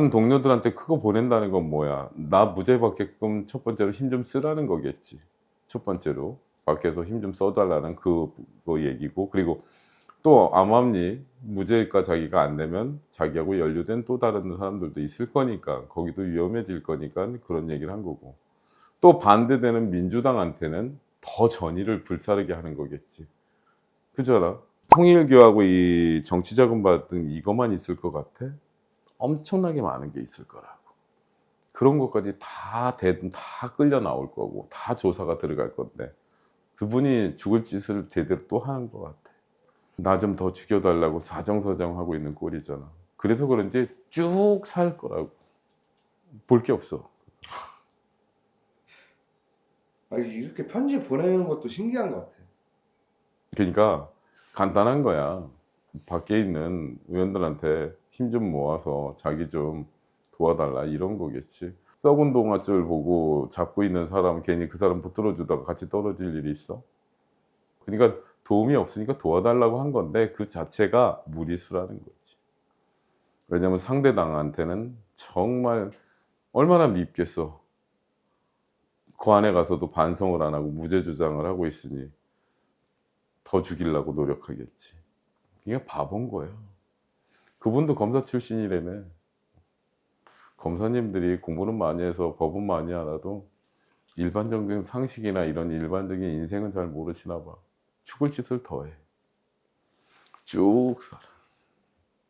같은 동료들한테 그거 보낸다는 건 뭐야? 나 무죄 받게끔 첫 번째로 힘 좀 쓰라는 거겠지. 첫 번째로 밖에서 힘 좀 써달라는 그, 그 얘기고 그리고 또 암암리 무죄가 자기가 안 되면 자기하고 연루된 또 다른 사람들도 있을 거니까 거기도 위험해질 거니까 그런 얘기를 한 거고 또 반대되는 민주당한테는 더 전의를 불사르게 하는 거겠지. 그잖아. 통일교하고 이 정치자금 받은 이것만 있을 것 같아? 엄청나게 많은 게 있을 거라고. 그런 것까지 다 대든 다 끌려 나올 거고 다 조사가 들어갈 건데 그분이 죽을 짓을 제대로 또 하는 것 같아. 나 좀 더 죽여달라고 사정사정 하고 있는 꼴이잖아. 그래서 그런지 쭉 살 거라고. 볼 게 없어. 아, 이렇게 편지 보내는 것도 신기한 것 같아. 그러니까 간단한 거야. 밖에 있는 의원들한테 힘 좀 모아서 자기 좀 도와달라 이런 거겠지. 썩은 동아줄 보고 잡고 있는 사람 괜히 그 사람 붙들어 주다가 같이 떨어질 일이 있어? 그러니까 도움이 없으니까 도와달라고 한 건데 그 자체가 무리수라는 거지. 왜냐면 상대당한테는 정말 얼마나 밉겠어. 그 안에 가서도 반성을 안 하고 무죄 주장을 하고 있으니 더 죽이려고 노력하겠지. 이게 바본 거예요. 그분도 검사 출신이라며. 검사님들이 공부는 많이 해서 법은 많이 알아도 일반적인 상식이나 이런 일반적인 인생은 잘 모르시나 봐. 죽을 짓을 더 해. 쭉 살아.